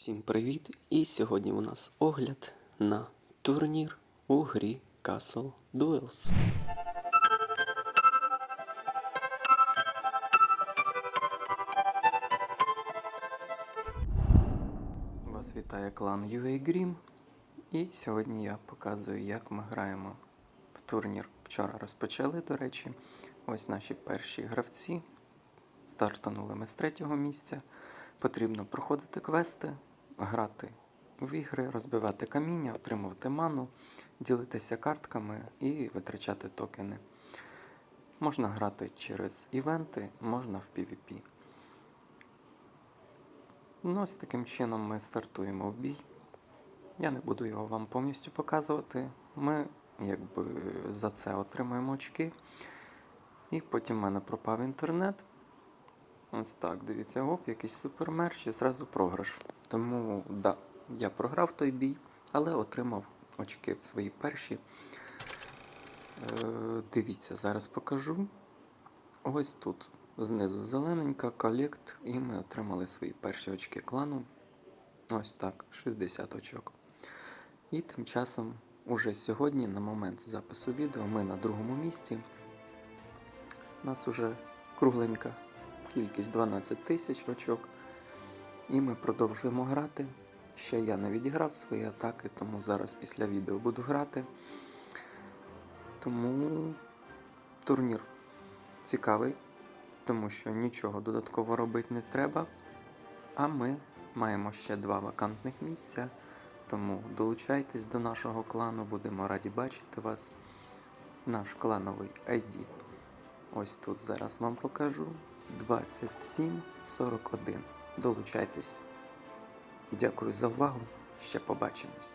Всім привіт! І сьогодні у нас огляд на турнір у грі Castle Duels. Вас вітає клан UA Grim. І сьогодні я показую, як ми граємо в турнір. Вчора розпочали, до речі. Ось наші перші гравці. Стартанули ми з третього місця. Потрібно проходити квести, грати в ігри, розбивати каміння, отримувати ману, ділитися картками і витрачати токени. Можна грати через івенти, можна в PvP. Ну, ось таким чином ми стартуємо в бій. Я не буду його вам повністю показувати. Ми якби за це отримуємо очки. І потім в мене пропав інтернет. Ось так, дивіться, оп, якийсь супермерч і зразу програш. Тому, да, я програв той бій, але отримав очки свої перші. Е, дивіться, зараз покажу. Ось тут знизу зелененька, колект, і ми отримали свої перші очки клану. Ось так, 60 очок. І тим часом, уже сьогодні, на момент запису відео, ми на другому місці. У нас уже кругленька кількість 12 тисяч очок. І ми продовжуємо грати. Ще я не відіграв свої атаки, тому зараз після відео буду грати. Тому турнір цікавий, тому що нічого додатково робити не треба. А ми маємо ще два вакантних місця. Тому долучайтесь до нашого клану, будемо раді бачити вас. Наш клановий ID. Ось тут зараз вам покажу. 2741. Долучайтесь. Дякую за увагу. Ще побачимось.